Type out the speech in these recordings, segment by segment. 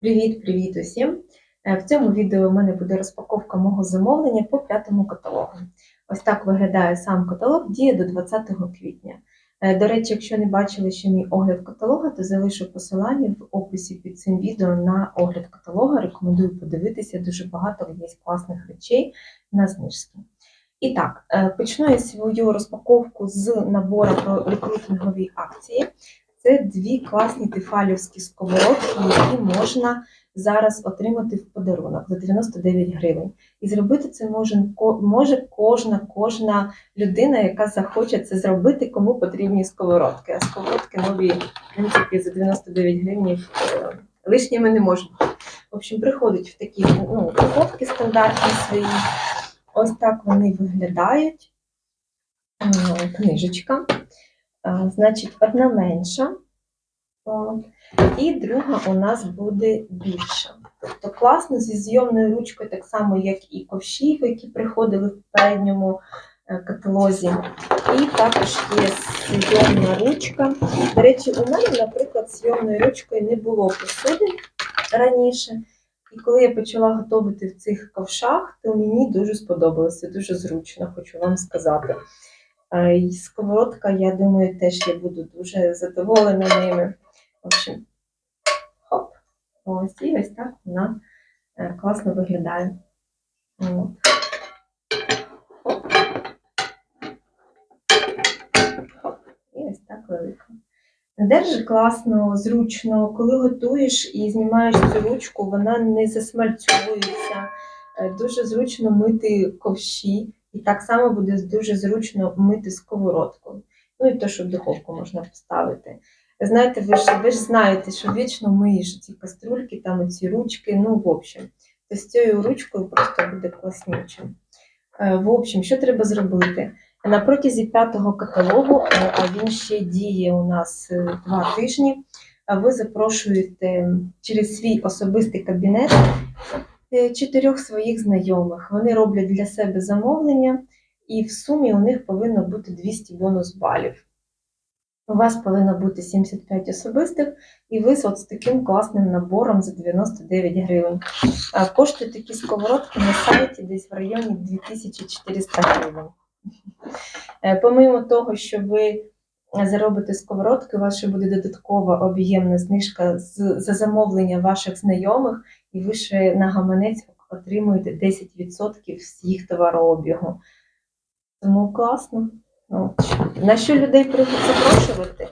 Привіт-привіт усім! Е, В цьому відео у мене буде розпаковка мого замовлення по п'ятому каталогу. Ось так виглядає сам каталог, діє до 20 квітня. Е, До речі, якщо не бачили ще мій огляд каталога, то залишу посилання в описі під цим відео на огляд каталога. Рекомендую подивитися, дуже багато є класних речей на знижці. І так, е, почну я свою розпаковку з набору про рекрутингові акції. Це дві класні тефалівські сковородки, які можна зараз отримати в подарунок за 99 гривень. І зробити це може, може кожна, кожна людина, яка захоче це зробити, кому потрібні сковородки. А сковородки нові, в принципі, за 99 гривень е, лишніми не бути. В общем, приходять в такі ну, упаковки стандартні свої. Ось так вони виглядають. Книжечка. Значить, одна менша, і друга у нас буде більша. Тобто класно зі зйомною ручкою, так само, як і ковшів, які приходили в передньому е, каталозі. І також є зйомна ручка. До речі, у мене, наприклад, зйомною ручкою не було посуди раніше. І коли я почала готувати в цих ковшах, то мені дуже сподобалося, дуже зручно, хочу вам сказати. І сковородка, я думаю, теж я буду дуже задоволена ними. В общем, хоп. Ось і ось так вона е, класно виглядає. От. Хоп. І ось так велика. Держи класно, зручно. Коли готуєш і знімаєш цю ручку, вона не засмальцюється. Е, Дуже зручно мити ковші. І так само буде дуже зручно мити сковородку. Ну і те, що в духовку можна поставити. Знаєте, ви ж, ви ж знаєте, що вічно миєш ці каструльки, там ці ручки, ну, в общем. То з цією ручкою просто буде класніче. Е, В общем, що треба зробити? На протязі п'ятого каталогу, е, а він ще діє у нас е, два тижні, ви запрошуєте через свій особистий кабінет чотирьох своїх знайомих. Вони роблять для себе замовлення, і в сумі у них повинно бути 200 бонус балів. У вас повинно бути 75 особистих, і ви от з таким класним набором за 99 гривень. Коштують такі сковородки на сайті десь в районі 2400 гривень. Е, Помимо того, що ви заробите сковородки, у вас ще буде додаткова об'ємна знижка за замовлення ваших знайомих, і ви ще на гаманець отримуєте 10% з їх товарообігу. Тому класно. От. на що людей запрошувати?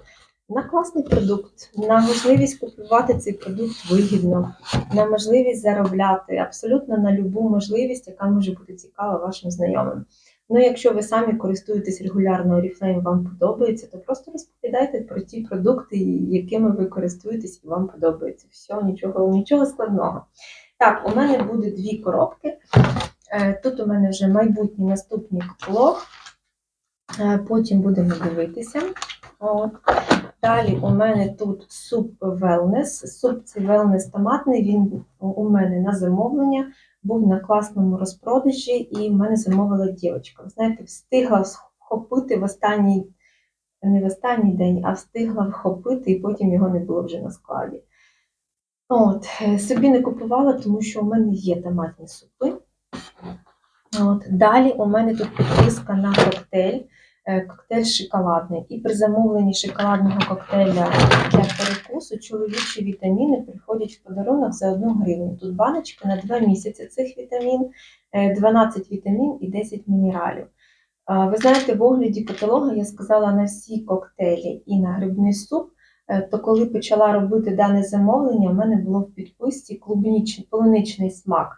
На класний продукт, на можливість купувати цей продукт вигідно, на можливість заробляти, абсолютно на любу можливість, яка може бути цікава вашим знайомим. Ну, якщо ви самі користуєтесь регулярно Oriflame, вам подобається, то просто розповідайте про ті продукти, якими ви користуєтесь і вам подобається. Все, нічого, нічого складного. Так, у мене буде дві коробки. Е, Тут у мене вже майбутній наступний каталог. Е, Потім будемо дивитися. От. Далі у мене тут суп wellness. Суп цей wellness томатний, він у мене на замовлення, був на класному розпродажі, і в мене замовила дівчинка. Знаєте, встигла вхопити в останній, не в останній день, а встигла вхопити, і потім його не було вже на складі. От, е, собі не купувала, тому що у мене є томатні супи. От, далі у мене тут підписка на коктейль. Е, Коктейль шоколадний. І при замовленні шоколадного коктейля для перекусу чоловічі вітаміни приходять в подарунок за 1 гривню. Тут баночка на 2 місяці цих вітамін, е, 12 вітамін і 10 мінералів. Ви знаєте, в огляді каталога я сказала на всі коктейлі і на грибний суп. Е, То коли почала робити дане замовлення, в мене було в підписці клубнічний, полуничний смак.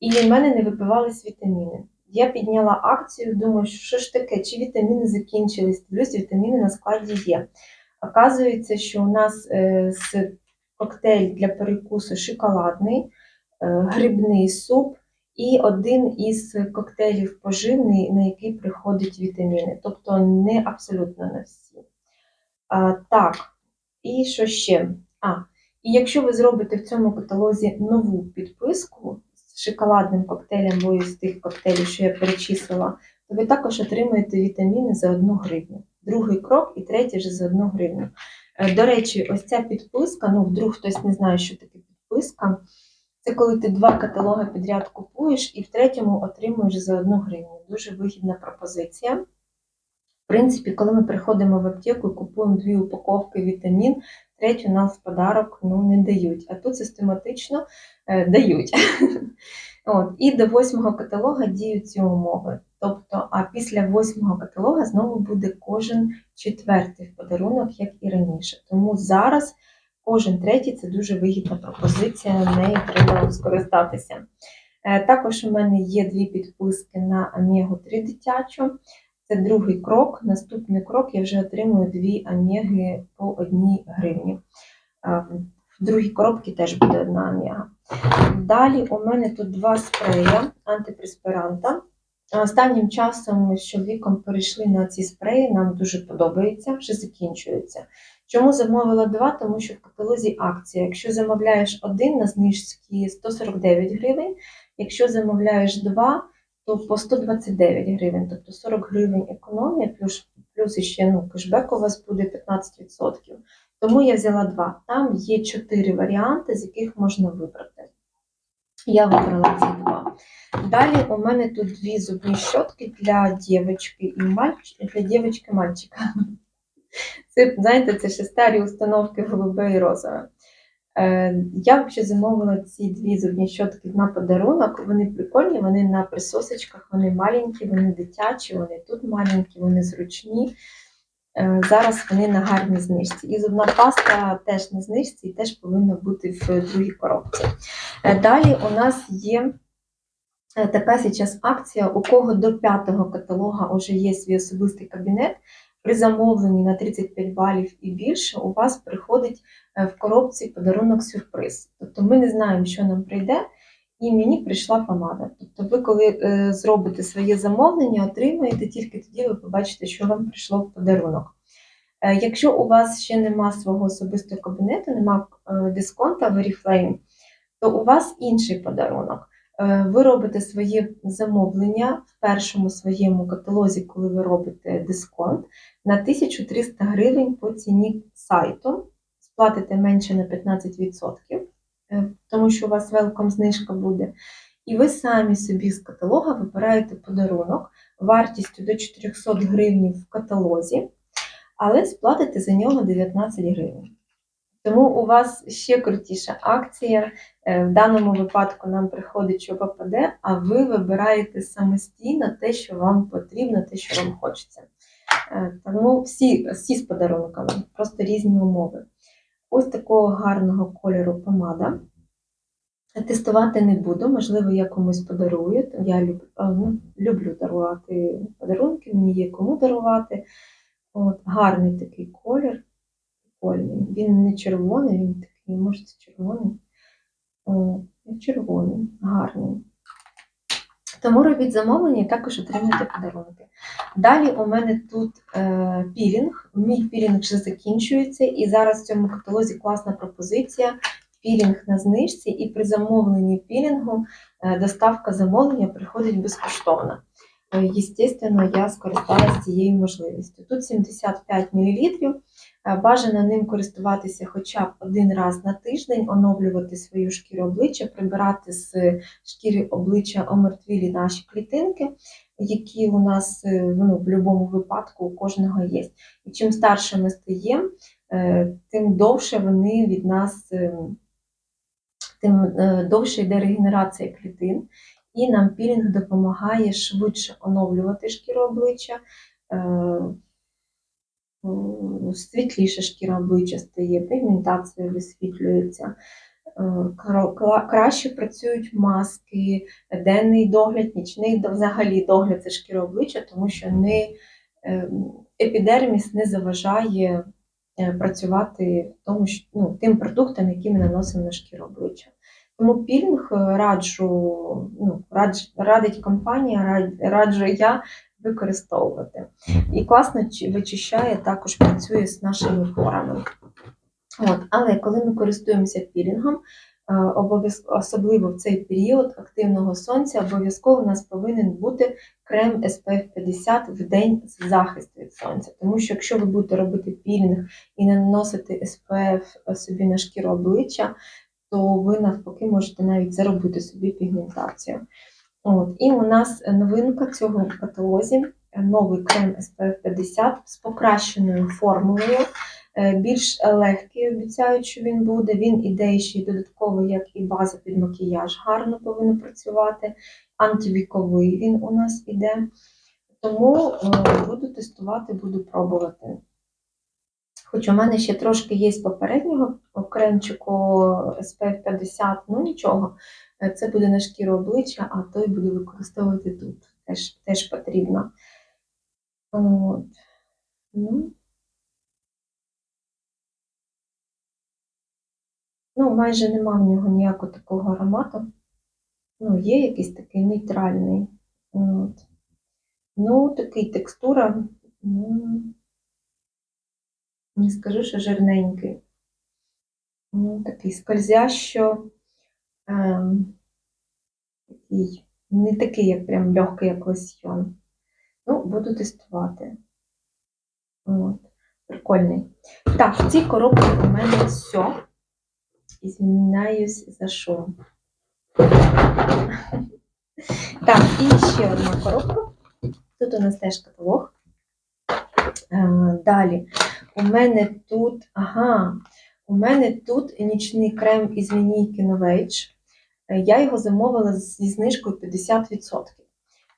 І в мене не випивались вітаміни. Я підняла акцію, думаю, що ж таке, чи вітаміни закінчились, дивлюсь, вітаміни на складі є. Оказується, що у нас е, з коктейль для перекусу шоколадний, е, грибний суп і один із коктейлів поживний, на який приходять вітаміни. Тобто не абсолютно на всі. А, так, і що ще? А, і якщо ви зробите в цьому каталозі нову підписку з шоколадним коктейлем, або із тих коктейлів, що я перечислила, то ви також отримаєте вітаміни за 1 гривню. Другий крок і третій вже за 1 гривню. Е, До речі, ось ця підписка, ну вдруг хтось не знає, що таке підписка. Це коли ти два каталоги підряд купуєш і в третьому отримуєш за одну гривню. Дуже вигідна пропозиція. В принципі, коли ми приходимо в аптеку і купуємо дві упаковки вітамін, третю нам в подарок ну, не дають, а тут систематично е, дають. От, і до восьмого каталога діють ці умови. Тобто, а після восьмого каталога знову буде кожен четвертий в подарунок, як і раніше. Тому зараз кожен третій це дуже вигідна пропозиція, нею треба скористатися. Е, Також у мене є дві підписки на Омегу 3 дитячу. Це другий крок. Наступний крок я вже отримую дві омеги по одній гривні. В другій коробці теж буде одна омега. Далі у мене тут два спрея антипреспиранта. Останнім часом з чоловіком перейшли на ці спреї, нам дуже подобається, вже закінчується. Чому замовила два? Тому що в каталозі акція. Якщо замовляєш один на знижці 149 гривень, якщо замовляєш два, то по 129 гривень, тобто 40 гривень економія, плюс, плюс ще ну, кешбек у вас буде 15%. Тому я взяла два. Там є чотири варіанти, з яких можна вибрати. Я вибрала ці два. Далі у мене тут дві зубні щотки для дівчинки і мальч... для дівчинки мальчика. Це, знаєте, це ще старі установки голубе і розове. Е, Я взагалі замовила ці дві зубні щотки на подарунок. Вони прикольні, вони на присосочках, вони маленькі, вони дитячі, вони тут маленькі, вони зручні. Е, Зараз вони на гарній знижці. І зубна паста теж на знижці і теж повинна бути в другій коробці. Е, Далі у нас є е, така зараз акція, у кого до п'ятого каталога вже є свій особистий кабінет. При замовленні на 35 балів і більше у вас приходить в коробці подарунок сюрприз. Тобто ми не знаємо, що нам прийде, і мені прийшла помада. Тобто, ви, коли е, зробите своє замовлення, отримаєте тільки тоді ви побачите, що вам прийшло в подарунок. Е, Якщо у вас ще нема свого особистого кабінету, нема е, дисконта в Oriflame, то у вас інший подарунок. Е, Ви робите своє замовлення в першому своєму каталозі, коли ви робите дисконт, на 1300 гривень по ціні сайту. Сплатите менше на 15%, е, тому що у вас велком знижка буде. І ви самі собі з каталога вибираєте подарунок вартістю до 400 гривень в каталозі, але сплатите за нього 19 гривень. Тому у вас ще крутіша акція. Е, В даному випадку нам приходить, що попаде, а ви вибираєте самостійно те, що вам потрібно, те, що вам хочеться. Е, Тому всі, всі з подарунками, просто різні умови. Ось такого гарного кольору помада. Тестувати не буду, можливо, я комусь подарую. Я люб, ну, люблю дарувати подарунки, мені є кому дарувати. От, гарний такий колір. Прикольний. Він не червоний, він такий, може, це червоний. О, червоний, гарний. Тому робіть замовлення і також отримуйте подарунки. Далі у мене тут е, пілінг. Мій пілінг вже закінчується, і зараз в цьому каталозі класна пропозиція. Пілінг на знижці, і при замовленні пілінгу е, доставка замовлення приходить безкоштовно. Е, Єстественно, я скористалася цією можливістю. Тут 75 мл. Бажано ним користуватися хоча б один раз на тиждень, оновлювати свою шкіру обличчя, прибирати з шкіри обличчя омертвілі наші клітинки, які у нас е, ну, в будь-якому випадку у кожного є. І чим старше ми стаємо, е, тим довше вони від нас, е, тим е, довше йде регенерація клітин, і нам пілінг допомагає швидше оновлювати шкіру обличчя. Е, м, Світліша шкіра обличчя стає, пігментація висвітлюється, е, краще працюють маски, денний догляд, нічний взагалі догляд за шкіра обличчя, тому що не, е, епідерміс не заважає е, працювати тому, що, ну, тим продуктам, які ми наносимо на шкіру обличчя. Тому пілінг раджу, ну, радж, радить компанія, рад- раджу я використовувати. І класно вичищає, також працює з нашими порами. От, але коли ми користуємося пілінгом, е, особливо в цей період активного сонця, обов'язково у нас повинен бути крем SPF 50 в день з захист від сонця. Тому що якщо ви будете робити пілінг і не наносити SPF собі на шкіру обличчя, то ви навпаки можете навіть заробити собі пігментацію. От. І у нас новинка цього каталозі е, новий крем SPF 50 з покращеною формулою. Е, Більш легкий, обіцяють, що він буде. Він іде ще й додатково, як і база під макіяж, гарно повинен працювати. Антивіковий він у нас іде. Тому е, буду тестувати, буду пробувати. Хоч у мене ще трошки є з попереднього кремчику SPF 50, ну нічого, е, це буде на шкіру обличчя, а той буду використовувати тут. Теж, теж потрібно. От. Ну. ну, майже нема в нього ніякого такого аромату. Ну, є якийсь такий нейтральний. От. Ну, такий текстура. Ну, не скажу, що жирненький. Ну, такий скользящо. Ем, такий, не такий, як прям легкий, як лосьйон. Ну, буду тестувати. От. Прикольний. Так, в цій коробці у мене все. Ізвиняюсь за шум. Так, і ще одна коробка. Тут у нас теж каталог. Е, Далі. У мене тут, ага, у мене тут нічний крем із лінійки Novage. Е, Я його замовила зі знижкою 50%.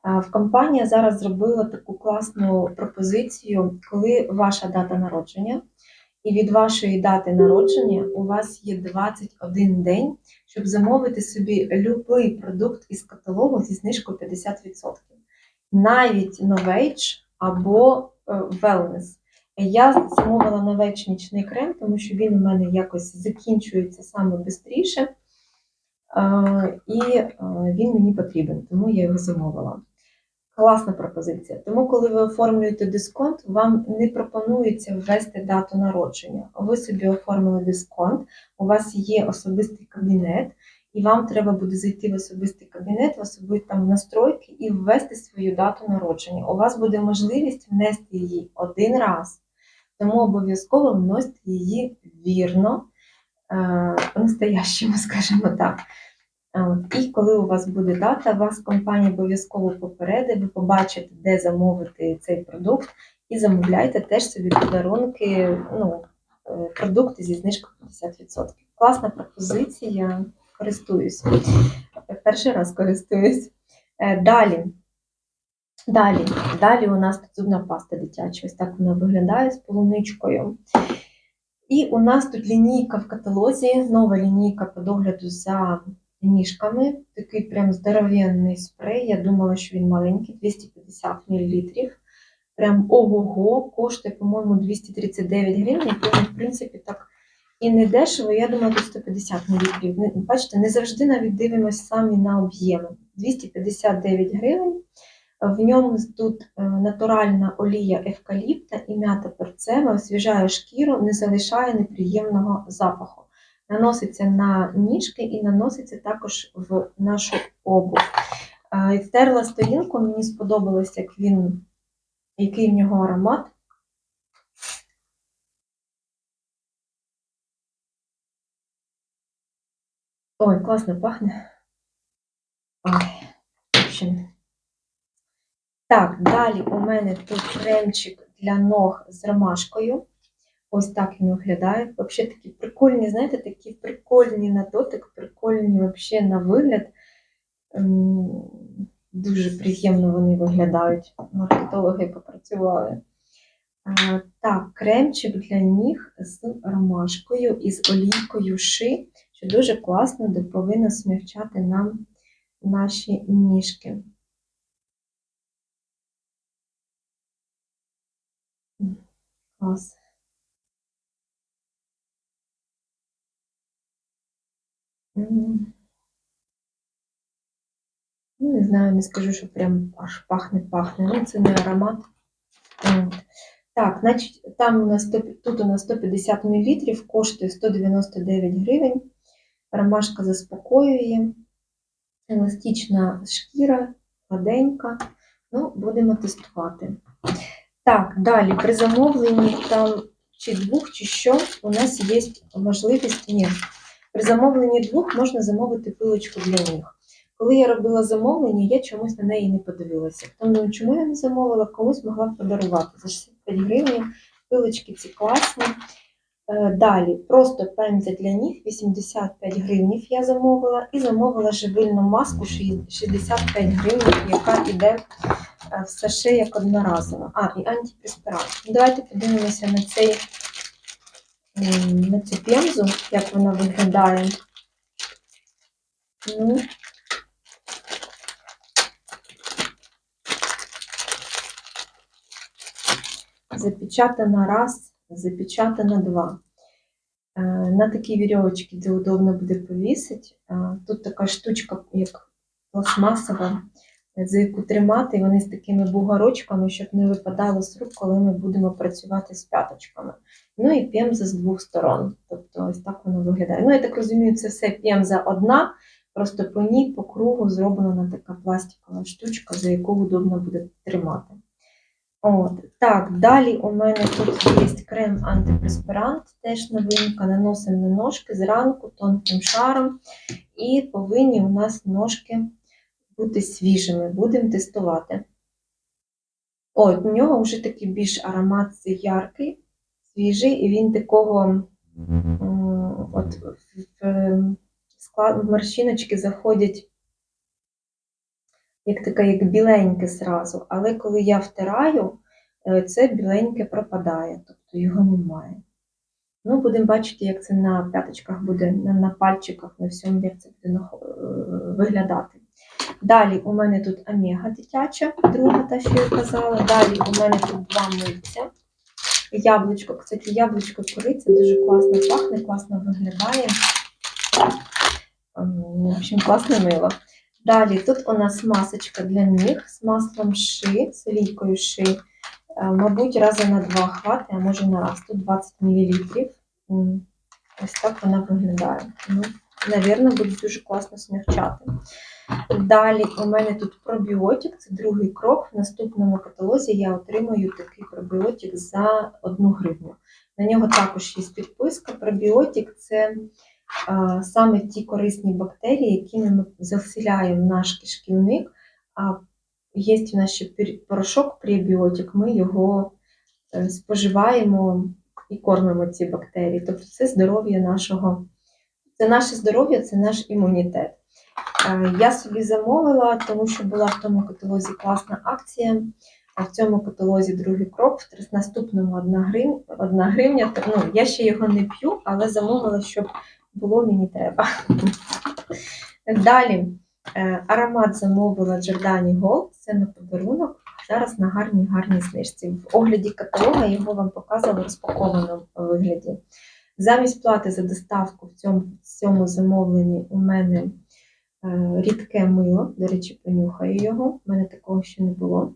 В компанія зараз зробила таку класну пропозицію, коли ваша дата народження, і від вашої дати народження у вас є 21 день, щоб замовити собі будь-який продукт із каталогу зі знижкою 50%. Навіть Novage або е, Wellness. Я замовила Novage нічний крем, тому що він у мене якось закінчується саме швидше. І е, він мені потрібен, тому я його замовила. Класна пропозиція. Тому, коли ви оформлюєте дисконт, вам не пропонується ввести дату народження. Ви собі оформили дисконт, у вас є особистий кабінет, і вам треба буде зайти в особистий кабінет, в особисті там настройки і ввести свою дату народження. У вас буде можливість внести її один раз, тому обов'язково вносите її вірно, е, по-настоящему, скажімо так. І коли у вас буде дата, вас компанія обов'язково попередить, ви побачите, де замовити цей продукт, і замовляйте теж собі подарунки, ну, е, продукти зі знижкою 50%. Класна пропозиція, користуюсь. Перший раз користуюсь. Е, Далі. Далі, далі у нас тут зубна паста дитяча. Ось так вона виглядає з полуничкою. І у нас тут лінійка в каталозі, нова лінійка по догляду за ніжками. Такий прям здоровенний спрей. Я думала, що він маленький, 250 мл. Прям ого-го, коштує, по-моєму, 239 гривень. Тому, в принципі, так і не дешево. Я думала, тут 150 мл. Бачите, не завжди навіть дивимося самі на об'єми. 259 гривень. В ньому тут е, натуральна олія евкаліпта і м'ята перцева, освіжає шкіру, не залишає неприємного запаху. Наноситься на ніжки і наноситься також в нашу обув. Е, Стерла сторінку, мені сподобалось, як він, який в нього аромат. Ой, класно пахне. Ой, в общем. Так, далі у мене тут кремчик для ног з ромашкою. Ось так він виглядає. Взагалі такі прикольні, знаєте, такі прикольні на дотик, прикольні вообще на вигляд. Ем, Дуже приємно вони виглядають. Маркетологи попрацювали. Так, кремчик для ніг з ромашкою і з олійкою ши, що дуже класно повинно смягчати нам наші ніжки. Клас. Ну, не знаю, не скажу, що прям аж пахне-пахне. Ну, це не аромат. Так, значить, там у нас 100 тут у нас 150 мл, коштує 199 гривень. Ромашка заспокоює, еластична шкіра, гладенька. Ну, будемо тестувати. Так, далі при замовленні там чи двох, чи що, у нас є можливість, ні, При замовленні двох можна замовити пилочку для них. Коли я робила замовлення, я чомусь на неї не подивилася. Тому чому я не замовила, комусь могла подарувати за 65 гривень. Пилочки ці класні. Е, Далі просто пензель для ніг 85 гривень я замовила і замовила живильну маску 65 гривень, яка йде в саше як одноразова. А, і антипреспірант. Ну, Давайте подивимося на цей на цю пемзу, як вона виглядає. Ну, запечатана раз, запечатана два. Е, На такі вірьовочки, де удобно буде повісити. Е, Тут така штучка, як пластмасова, за яку тримати, і вони з такими бугорочками, щоб не випадало з рук, коли ми будемо працювати з п'яточками. Ну і пемза з двох сторон. Тобто ось так воно виглядає. Ну, я так розумію, це все пемза одна, просто по ній по кругу зроблена така пластикова штучка, за яку удобно буде тримати. От. Так, далі у мене тут є крем антипреспірант, теж новинка. Наносимо на ножки зранку тонким шаром. І повинні у нас ножки бути свіжими. Будемо тестувати. Ой, у нього вже такий більш аромат яркий, свіжий, і він такого от в, в, склад, в морщиночки заходять як таке, як біленьке зразу. Але коли я втираю, е, це біленьке пропадає, тобто його немає. Ну, будемо бачити, як це на п'яточках буде, на, пальчиках, на всьому, як це буде е, виглядати. Далі у мене тут омега дитяча, друга, та що я казала. Далі у мене тут два мильця. Яблучко, кстати, яблучко кориця дуже класно пахне, класно виглядає. В общем, класне мило. Далі тут у нас масочка для ніг з маслом ши, з олійкою ши. Е, Мабуть, рази на два хвати, а може на раз. Тут 20 мл. Ось так вона виглядає. Ну, Навірно, буде дуже класно смягчати. Далі у мене тут пробіотик, це другий крок. В наступному каталозі я отримую такий пробіотик за 1 гривню. На нього також є підписка. Пробіотик це саме ті корисні бактерії, якими ми заселяємо наш кишківник. А є в нас ще порошок пребіотик, ми його е, споживаємо і кормимо ці бактерії. Тобто це здоров'я нашого, це наше здоров'я, це наш імунітет. Е, Я собі замовила, тому що була в тому каталозі класна акція. А в цьому каталозі другий крок, в наступному 1 гривня, 1 гривня. Ну, я ще його не п'ю, але замовила, щоб було мені треба. Далі е, аромат замовила Giordani Gold, це на подарунок. Зараз на гарній гарній знижці. В огляді каталога його вам показували розпакованому вигляді. Замість плати за доставку в цьому, в цьому замовленні у мене е, рідке мило. До речі, понюхаю його. У мене такого ще не було.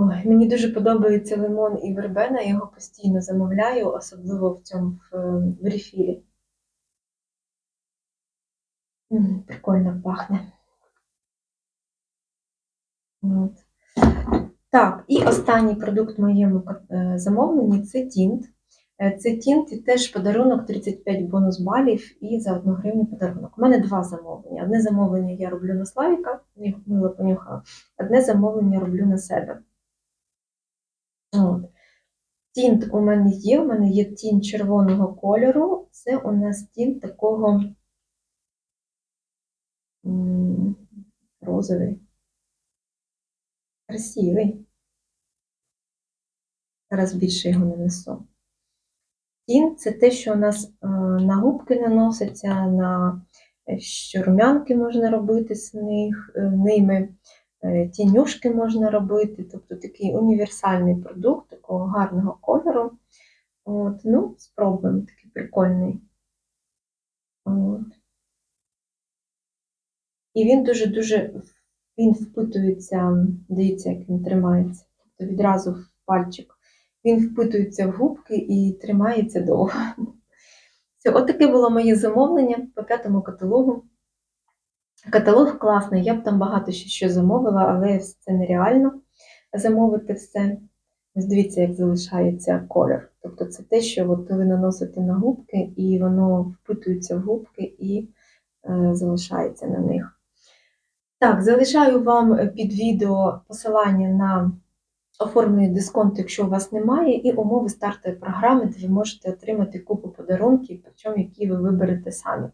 Ой, мені дуже подобається лимон і вербена, я його постійно замовляю, особливо в цьому в, в рефілі. М, Прикольно пахне. От. Так, і останній продукт в моєму е, замовленні це тінт. Е, Це тінт і теж подарунок 35 бонус балів і за 1 гривню подарунок. У мене два замовлення. Одне замовлення я роблю на Славіка, ні, мило понюхала. Одне замовлення роблю на себе. От. Тінт у мене є, у мене є тінь червоного кольору. Це у нас тінт такого розовий. Красивий. Зараз більше його нанесу. Тінь це те, що у нас е, на губки наноситься, на е, що румянки можна робити з них, е, ними, тінюшки можна робити, тобто такий універсальний продукт такого гарного кольору. От, ну, спробуємо, такий прикольний. От. І він дуже-дуже він впитується, дивіться, як він тримається. Тобто відразу в пальчик. Він впитується в губки і тримається довго. Все, от таке було моє замовлення по п'ятому каталогу. Каталог класний, я б там багато що замовила, але це нереально замовити все. Ось дивіться, як залишається колір. Тобто це те, що от ви наносите на губки, і воно впитується в губки і е, залишається на них. Так, залишаю вам під відео посилання на оформлення дисконту, якщо у вас немає, і умови стартової програми, де ви можете отримати купу подарунків, причому які ви виберете самі.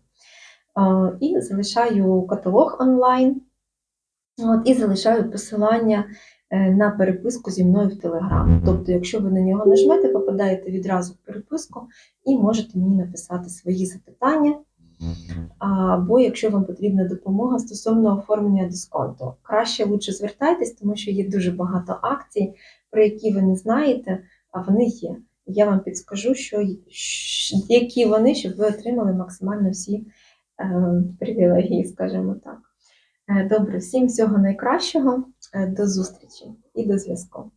І залишаю каталог онлайн. От, і залишаю посилання е, на переписку зі мною в Телеграм. Тобто, якщо ви на нього нажмете, попадаєте відразу в переписку і можете мені написати свої запитання. Або якщо вам потрібна допомога стосовно оформлення дисконту, краще лучше звертайтесь, тому що є дуже багато акцій, про які ви не знаєте, а вони є. Я вам підскажу, що, які вони, щоб ви отримали максимально всі привілегії, скажімо так. Е, Добре, всім всього найкращого, е, до зустрічі і до зв'язку.